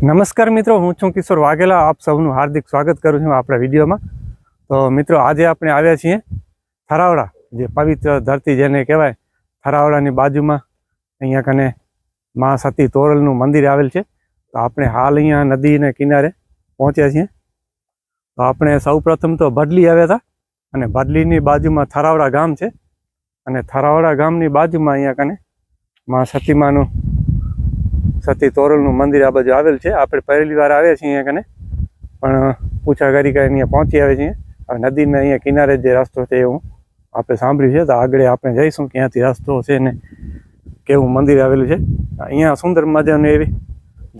નમસ્કાર મિત્રો, હું છું કિશોર વાઘેલા. આપ સૌનું હાર્દિક સ્વાગત કરું છું આપણા વિડીયોમાં. તો મિત્રો, આજે આપણે આવ્યા છીએ થરાવડા, જે પવિત્ર ધરતી જેને કહેવાય, થરાવડાની બાજુમાં. અહીંયા કને મા સતી તોરલનું મંદિર આવેલ છે. તો આપણે હાલ અહીંયા નદીને કિનારે પહોંચ્યા છીએ. તો આપણે સૌપ્રથમ તો ભડલી આવ્યા હતા અને ભડલીની બાજુમાં થરાવડા ગામ છે. અને થરાવડા ગામની બાજુમાં અહીંયા કને મા સતીમાનું સતી તોરલનું મંદિર આ બાજુ આવેલ છે. આપણે પહેલી વાર આવ્યા છીએ અહીંયા કને. પણ પૂછા કરી કરીને અહીંયા પહોંચી આવે છીએ. હવે નદીના અહીંયા કિનારે જે રસ્તો છે એવું આપણે સાંભળ્યું છે. તો આગળ આપણે જઈશું ક્યાંથી રસ્તો છે ને કેવું મંદિર આવેલું છે. અહીંયા સુંદર મજાની એવી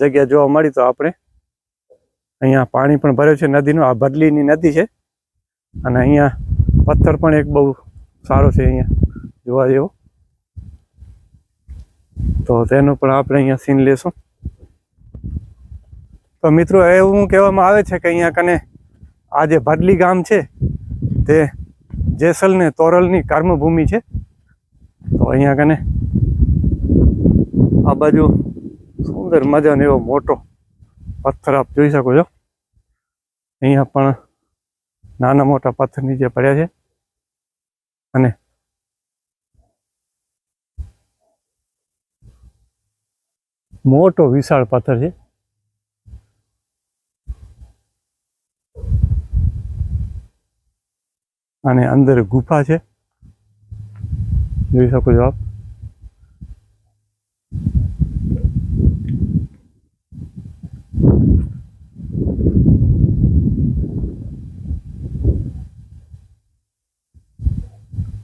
જગ્યા જોવા મળી. તો આપણે અહીંયા પાણી પણ ભર્યું છે નદીનું. આ બદલીની નદી છે. અને અહીંયા પથ્થર પણ એક બહુ સારો છે અહીંયા જોવા જેવો. તો તેનું પણ આપણે અહીંયા સીન લેશું. તો મિત્રો એવું કહેવામાં આવે છે કે અહીંયા કને આ જે ભાડલી ગામ છે, તે જેસલ ને તોરલની કર્મભૂમિ છે. તો અહીંયા કને આ બાજુ સુંદર મજાનો એવો મોટો પથ્થર આપ જોઈ શકો છો. અહીંયા પણ નાના મોટા પથ્થર નીચે પડ્યા છે. અને મોટો વિશાળ પથ્થર છે. અને અંદર ગુફા છે. જોઈ શકો છો આપ.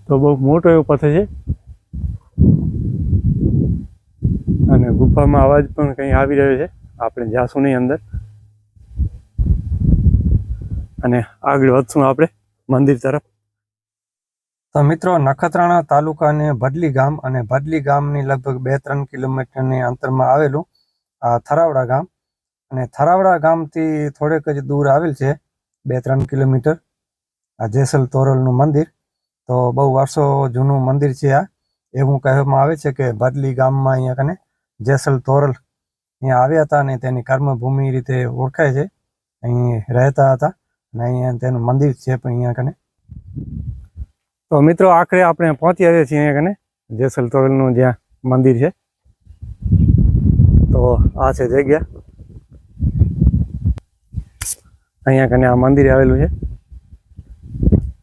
તો બહુ મોટો એવો પથ્થર છે. ગુફામાં અવાજ પણ કંઈ આવી રહ્યો છે. આપણે જાશું નહીં અંદર. અને આગળ વધશું આપણે મંદિર તરફ. તો મિત્રો, નખત્રાણા તાલુકાને ભડલી ગામ અને ભડલી ગામની લગભગ બે ત્રણ કિલોમીટરની અંતરમાં આવેલું, આ થરાવડા ગામ. અને થરાવડા ગામથી થોડેક જ દૂર આવેલ છે બે ત્રણ કિલોમીટર, આ જેસલ તોરલનું મંદિર. તો બહુ વર્ષો જૂનું મંદિર છે આ. એવું કહેવામાં આવે છે કે ભડલી ગામમાં અહીંયા કને જેસલ તોરલ અહીંયા આવ્યા હતા અને તેની કર્મભૂમિ રીતે ઓળખાય છે. અહીં રહેતા હતા અને અહીંયા તેનું મંદિર છે પણ અહીંયા કને. તો મિત્રો આખરે આપણે પહોંચી આવ્યા છીએ અહીંયા કને. જેસલ તોરલનું જ્યાં મંદિર છે. તો આ છે જગ્યા. અહીંયા કને આ મંદિર આવેલું છે.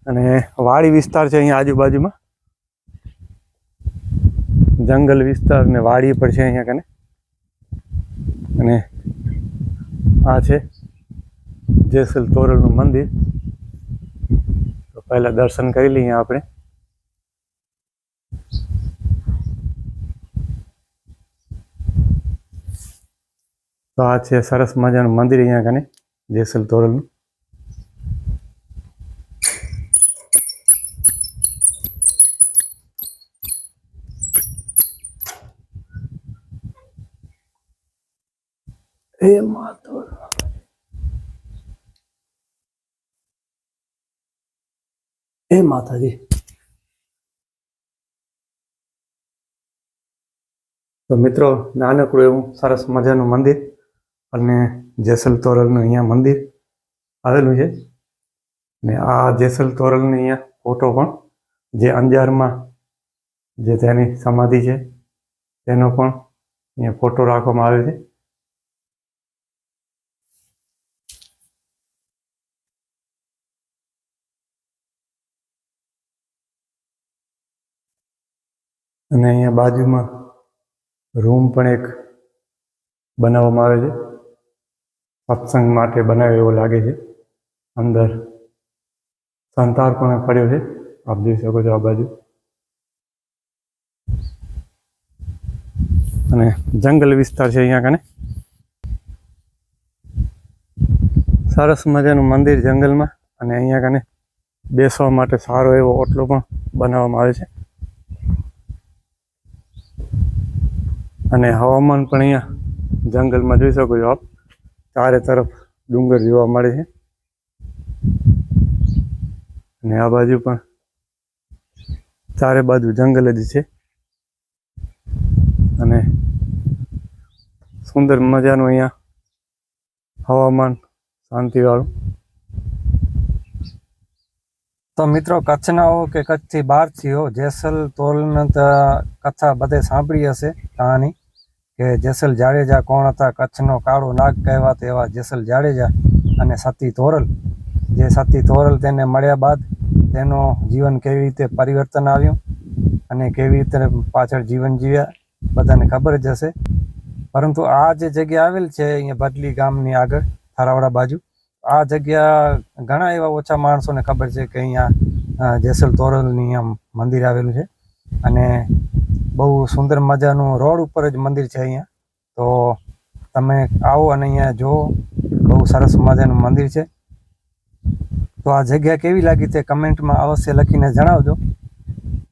અને વાડી વિસ્તાર છે અહીંયા આજુબાજુમાં. જંગલ વિસ્તાર ને વાડી પર છે અહીંયા કને? અને આ છે જેસલ તોરલનું મંદિર. તો પહેલા દર્શન કરી લઈએ આપણે. તો આ છે સરસ મજાનું મંદિર અહીંયા કને જેસલ તોરલનું. એ માતો એ માતાજી તો મિત્રો, નાનકડું એવું સરસ મજાનું મંદિર અને જેસલ તોરલનું અહીંયા મંદિર આવેલું છે. ને આ જેસલ તોરલની અહીંયા ફોટો પણ જે અંજારમાં જે તેની સમાધિ છે, તેનો પણ અહીંયા ફોટો રાખવામાં આવે છે. અને અહીંયા બાજુમાં રૂમ પણ એક બનાવવામાં આવે છે. સત્સંગ માટે બનાવ્યો એવો લાગે છે. અંદર સંતાર પણ પડ્યો છે. આપ જોઈ શકો છો આ બાજુ. અને જંગલ વિસ્તાર છે અહીંયા કને. સરસ મજાનું મંદિર જંગલમાં અને અહીંયા કને બેસવા માટે સારો એવો ઓટલો પણ બનાવવામાં આવે છે. અને હવામાન પણ અહીંયા જંગલમાં જોઈ શકો છો આપ. ચારે તરફ ડુંગર જોવા મળે છે. અને આ બાજુ પણ ચારે બાજુ જંગલ જ છે. અને સુંદર મજાનું અહીંયા હવામાન શાંતિવાળું. તો મિત્રો કચ્છના હો કે કચ્છથી બહારથી હો, જેસલ તોલન કથા બધે સાંભળી હશે કહાની. કે જેસલ જાડેજા કોણ હતા, કચ્છનો કાળો નાગ કહેવાતા એવા જેસલ જાડેજા અને સતી તોરલ જે સતી તોરલ તેને મળ્યા બાદ તેનો જીવન કેવી રીતે પરિવર્તન આવ્યું અને કેવી રીતે પાછળ જીવન જીવ્યા, બધાને ખબર જ હશે. પરંતુ આ જે જગ્યા આવેલ છે અહીંયા બદલી ગામની આગળ, થારાવાડા બાજુ, આ જગ્યા ઘણા એવા ઓછા માણસોને ખબર છે કે અહીંયા જેસલ તોરલની આમ મંદિર આવેલું છે. અને બહુ સુંદર મજાનું રોડ ઉપર જ મંદિર છે અહીંયા. તો તમે આવો અને અહીંયા જુઓ. બહુ સરસ મજાનું મંદિર છે. તો આ જગ્યા કેવી લાગી તે કમેન્ટમાં અવશ્ય લખીને જણાવજો.